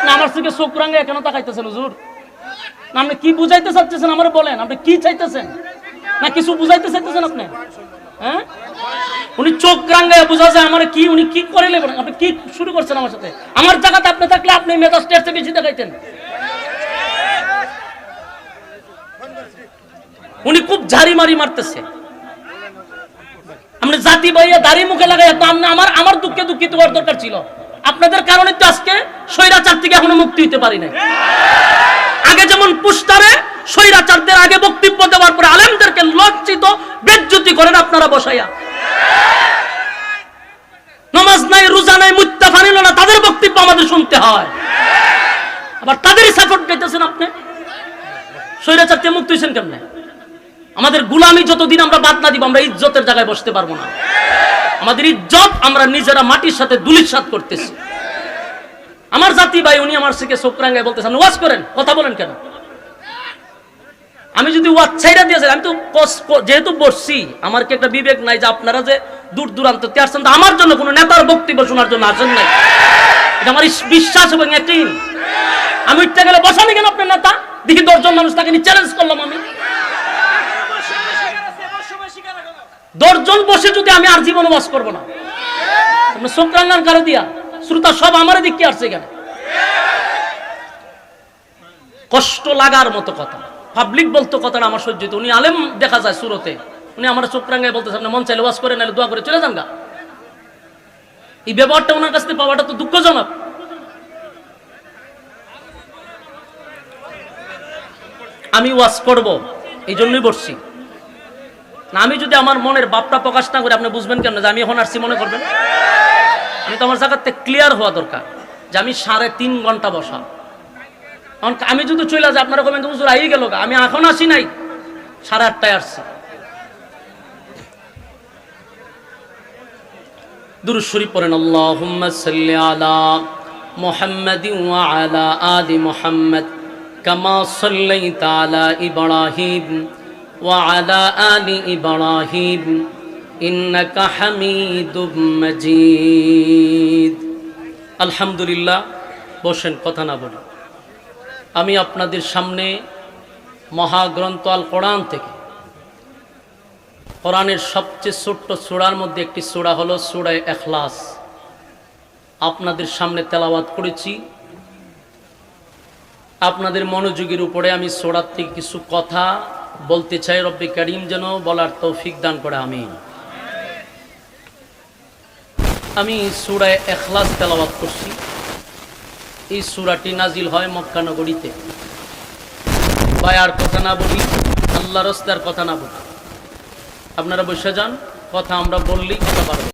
আপনি আমার থেকে চোখ রাঙে কেন তাকাইতেছেন হুজুর? আপনি কি বুঝাইতে চাচ্ছেন আমার বলেন? আপনি কি চাইতেছেন? না, কিছু বুঝাইতে চাইতেছেন আপনি? হ্যাঁ? উনি চোখ রাঙ্গায় যায় আমার কি, উনি কি করে নেবেন আপনি কি শুরু করছেন আমার সাথে? আমার জায়গাতে আপনি থাকলে আপনি বেশি দেখাইতেন। উনি খুব ঝাড়ি মারি মারতেছে। আপনি জাতি বাইয়া দাড়ি মুখে লাগাই আপনি আমার আমার দুঃখে দুঃখিত হওয়ার দরকার ছিল। আপনাদের কারণে তো আজকে থেকে এখনও মুক্তি হতে পারি নাই। আগে যেমন পুস্টারে স্বৈরাচারদের আগে বক্তব্য দেওয়ার পরে আলেমদেরকে লজ্জিত, বেজ্জতি করেন আপনারা বসাইয়া। নামাজ নাই, রোজা নাই, মুত্তা ফানিল না, তাদের বক্তব্য আমাদের শুনতে হয়। আবার তাদেরই সাপোর্ট দিতেছেন আপনি। স্বৈরাচার থেকে মুক্ত হয়েছেন কেমনে? আমাদের গুলামি যতদিন আমরা বাদ না দিব, আমরা ইজ্জতের জায়গায় বসতে পারব না। আমাদের ইজ্জত আমরা নিজেরা মাটির সাথে সাথ করতেছি। আমার জাতি ভাই, উনি আমার থেকে চোখরাঙ্গায় বলতেছে আপনি ওয়াজ করেন, কথা বলেন কেন? আমি যদি ওয়াজ ছাইরা দিয়েছি আমি তো যেহেতু বসছি, আমার কি একটা বিবেক নাই যে আপনারা যে দূর দূরান্ত আসছেন আমার জন্য কোনো নেতার বক্তব্য শোনার জন্য আসেন নাই। এটা আমার বিশ্বাস এবং একই আমি উঠতে গেলে বসানি কেন আপনার নেতা? দেখি দশজন মানুষ তাকে নিয়ে চ্যালেঞ্জ করলাম আমি। দশজন বসে যদি আমি আর জীবন বাস করব না। চোখরাঙ্গান কারও দিয়া। শ্রোতা সব আমার দিকে আসছে কেন কষ্ট লাগার মতো কথা। পাবলিক বলতো কথাটা আমার সহ্য উনি আলেম দেখা যায় সুরতে। উনি আমার চোখ রাঙ্গায় বলতেছে আপনি মন চাইলে ওয়াজ করে, নাহলে দোয়া করে চলে যান গা। এই ব্যবহারটা ওনার কাছ থেকে পাওয়াটা তো দুঃখজনক। আমি ওয়াজ করব, এই জন্যই বসছি না, আমি যদি আমার মনের বাপটা প্রকাশ না করে, আপনি বুঝবেন কেন যে আমি এখন আসছি মনে করবেন? আমি তো আমার জায়গাতে ক্লিয়ার হওয়া দরকার যে আমি সাড়ে তিন ঘণ্টা বসা। আমি যদি চলে যাই, আপনারা কমেন্ট হুজুর আই গেল। আমি এখন আসি নাই। সাড়ে আটটায় আসছি। আলহামদুলিল্লাহ, বসেন, কথা না বলি। আমি আপনাদের সামনে মহাগ্রন্থ আল কোরআন থেকে। কোরআনের সবচেয়ে ছোট্ট সূরার মধ্যে একটি সূরা হলো সূরায় এখলাস। আপনাদের সামনে তেলাওয়াত করেছি। আপনাদের মনোযোগের উপরে আমি সূরার থেকে কিছু কথা বলতে চাই, রব্বি করিম যেন বলার তৌফিক দান করে আমি আমি সূরায় এখলাস তেলাওয়াত করছি। এই সুরাটি নাজিল হয় মক্কানগরীতে বায়ার কথা না বলি আল্লাহ রস্তার কথা না বলি। আপনারা বসে যান, কথা আমরা বললেই কথা পারব